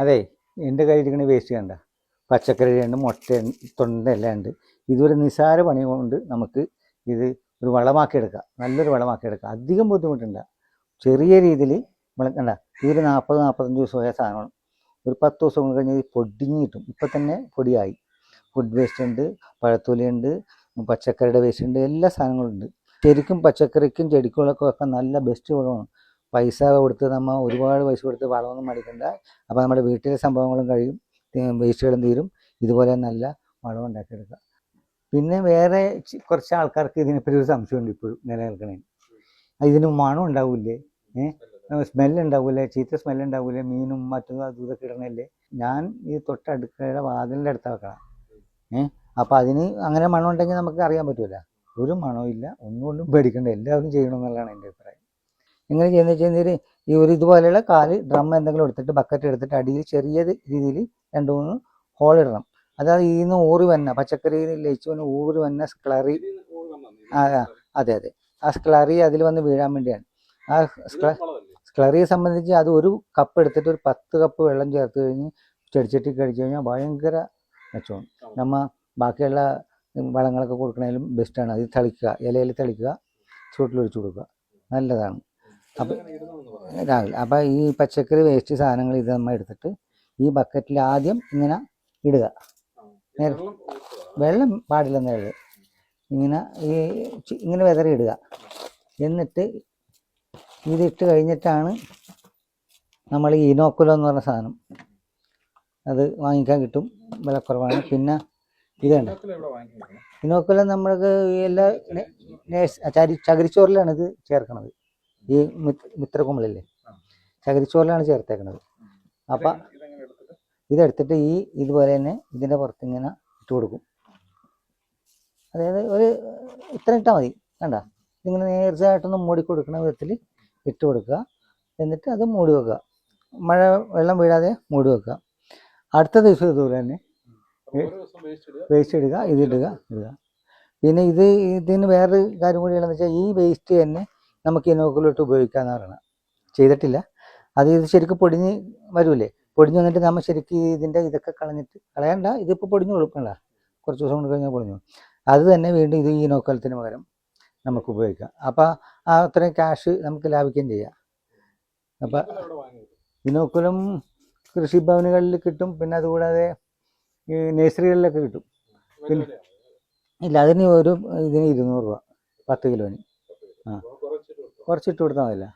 അതെ എന്റെ കയ്യിലിരിക്കുന്ന വേസ്റ്റ് കണ്ട? പച്ചക്കറി ഉണ്ട് മുട്ട തൊണ്ട എല്ലാം ഉണ്ട്. ഇതൊരു നിസാര പണി കൊണ്ട് നമുക്ക് ഇത് ഒരു വളമാക്കി എടുക്കാം നല്ലൊരു വളമാക്കി എടുക്കാം അധികം ബുദ്ധിമുട്ടില്ല. ചെറിയ രീതിയിൽ കണ്ട ഇതൊരു നാൽപ്പത് നാൽപ്പത്തഞ്ച് ദിവസമായ സാധനമാണ്. ഒരു പത്ത് ദിവസം കൊണ്ട് കഴിഞ്ഞാൽ ഇത് പൊടിഞ്ഞ് കിട്ടും. ഇപ്പം തന്നെ പൊടിയായി. ഫുഡ് വേസ്റ്റ് ഉണ്ട് പഴത്തൊലിയുണ്ട് പച്ചക്കറിയുടെ വേസ്റ്റ് ഉണ്ട് എല്ലാ സാധനങ്ങളുണ്ട് ശരിക്കും പച്ചക്കറിക്കും ചെടിക്കുകളൊക്കെ വെക്കാൻ നല്ല ബെസ്റ്റ് വളമാണ്. പൈസ കൊടുത്ത് നമ്മൾ ഒരുപാട് പൈസ കൊടുത്ത് വളമൊന്നും മേടിക്കണ്ട. അപ്പോൾ നമ്മുടെ വീട്ടിലെ സംഭവങ്ങളും കഴിയും. വേസ്റ്റുകളും തീരും. ഇതുപോലെ നല്ല വളം ഉണ്ടാക്കിയെടുക്കുക. പിന്നെ വേറെ കുറച്ച് ആൾക്കാർക്ക് ഇതിനെപ്പറ്റി ഒരു സംശയമുണ്ട് ഇപ്പോഴും നിലനിൽക്കണേ. ഇതിന് മണം ഉണ്ടാവില്ലേ? ഏഹ് സ്മെല്ല് ഉണ്ടാവില്ലേ ചീത്ത സ്മെല്ല് ഉണ്ടാവില്ലേ മീനും മറ്റും അതും ഇതൊക്കെ ഇടണല്ലേ? ഞാൻ ഈ തൊട്ടടുക്കളയുടെ വാതിലിന്റെ അടുത്ത് വെക്കണം. ഏഹ് അപ്പോൾ അതിന് അങ്ങനെ മണം ഉണ്ടെങ്കിൽ നമുക്ക് അറിയാൻ പറ്റൂല. ഒരു മണവും ഇല്ല. ഒന്നുകൊണ്ടും പേടിക്കണ്ട. എല്ലാവരും ചെയ്യണമെന്നുള്ളതാണ് എന്റെ അഭിപ്രായം. എങ്ങനെ ചെയ്യുന്നത് വെച്ച് കഴിഞ്ഞാൽ ഈ ഒരു ഇതുപോലെയുള്ള കാൽ ഡ്രം എന്തെങ്കിലും എടുത്തിട്ട് ബക്കറ്റ് എടുത്തിട്ട് അടിയിൽ ചെറിയ രീതിയിൽ രണ്ട് മൂന്ന് ഹോൾ ഇടണം. അതായത് ഈ നിന്ന് ഊറി വന്ന പച്ചക്കറിയിൽ ലയിച്ചു വന്ന ഊറി വന്ന സ്ക്ലറി ആ അതെ അതെ. ആ സ്ക്ലറി അതിൽ വന്ന് വീഴാൻ വേണ്ടിയാണ്. ആ സ്ക്ല സ്ക്ലറിയെ സംബന്ധിച്ച് അത് ഒരു കപ്പ് എടുത്തിട്ട് ഒരു പത്ത് കപ്പ് വെള്ളം ചേർത്ത് കഴിഞ്ഞ് ചെടിച്ചട്ടി കഴിച്ചു കഴിഞ്ഞാൽ ഭയങ്കര മെച്ചമാണ്. നമ്മ ബാക്കിയുള്ള വളങ്ങളൊക്കെ കൊടുക്കണതിലും ബെസ്റ്റാണ് അത് തളിക്കുക ഇലയിൽ തളിക്കുക ചൂട്ടിലൊഴിച്ചു കൊടുക്കുക. നല്ലതാണ്. അപ്പം രാവിലെ. അപ്പം ഈ പച്ചക്കറി വേസ്റ്റ് സാധനങ്ങൾ ഇത് നമ്മൾ എടുത്തിട്ട് ഈ ബക്കറ്റിൽ ആദ്യം ഇങ്ങനെ ഇടുക. നേരെ വെള്ളം പാടില്ലെന്ന് എഴുതുക ഇങ്ങനെ ഈ ഇങ്ങനെ വിതറി ഇടുക. എന്നിട്ട് ഇതിട്ട് കഴിഞ്ഞിട്ടാണ് നമ്മൾ ഈ ഇനോക്കുലം എന്ന് പറഞ്ഞ സാധനം. അത് വാങ്ങിക്കാൻ കിട്ടും. വിലക്കുറവാണ്. പിന്നെ ഇതുണ്ട് ഇനോക്കുലം നമ്മൾക്ക് എല്ലാ നേഴ്സ് ചകിരിച്ചോറിലാണ് ഇത് ചേർക്കണത്. ഈ മിത്ര മിത്രക്കുമ്പളില്ലേ ചകിരിച്ചോറിലാണ് ചേർത്തേക്കണത്. അപ്പം ഇതെടുത്തിട്ട് ഈ ഇതുപോലെ തന്നെ ഇതിന്റെ പുറത്ത് ഇങ്ങനെ ഇട്ട് കൊടുക്കും. അതായത് ഒരു ഇത്ര ഇട്ടാൽ മതി. കണ്ട? ഇതിങ്ങനെ നേർച്ചയായിട്ടൊന്ന് മൂടി കൊടുക്കുന്ന വിധത്തിൽ ഇട്ട് കൊടുക്കുക. എന്നിട്ട് അത് മൂടി വെക്കുക. മഴ വെള്ളം വീഴാതെ മൂടി വെക്കുക. അടുത്ത ദിവസം ഇതുപോലെ തന്നെ വേസ്റ്റ് ഇടുക. ഇതിടുക ഇടുക. പിന്നെ ഇത് ഇതിന് വേറൊരു കാര്യം കൂടി ഉള്ളതെന്ന് വെച്ചാൽ ഈ വേസ്റ്റ് തന്നെ നമുക്ക് ഈ നോക്കിലോട്ട് ഉപയോഗിക്കാമെന്ന് പറയണം ചെയ്തിട്ടില്ല. അത് ഇത് ശരിക്കും പൊടിഞ്ഞ് വരൂലേ? പൊടിഞ്ഞ് വന്നിട്ട് നമ്മൾ ശരിക്കും ഇതിന്റെ ഇതൊക്കെ കളഞ്ഞിട്ട് കളയണ്ട. ഇതിപ്പോൾ പൊടിഞ്ഞ് കൊടുക്കണ്ട കുറച്ച് ദിവസം കൊണ്ട് കഴിഞ്ഞാൽ പൊടിഞ്ഞു അത് തന്നെ വീണ്ടും ഇത് ഈ നോക്കലത്തിന് പകരം നമുക്ക് ഉപയോഗിക്കാം. അപ്പോൾ ആ അത്രയും ക്യാഷ് നമുക്ക് ലാഭിക്കുകയും ചെയ്യാം. അപ്പം ഇനോക്കുലം കൃഷിഭവനുകളിൽ കിട്ടും. പിന്നെ അതുകൂടാതെ ഈ നഴ്സറികളിലൊക്കെ കിട്ടും. പിന്നെ ഇല്ല അതിന് ഒരു ഇതിന് ഇരുന്നൂറ് രൂപ. പത്ത് കിലോന്. ആ. കുറച്ചിട്ട് കൊടുത്താൽ മതില്ല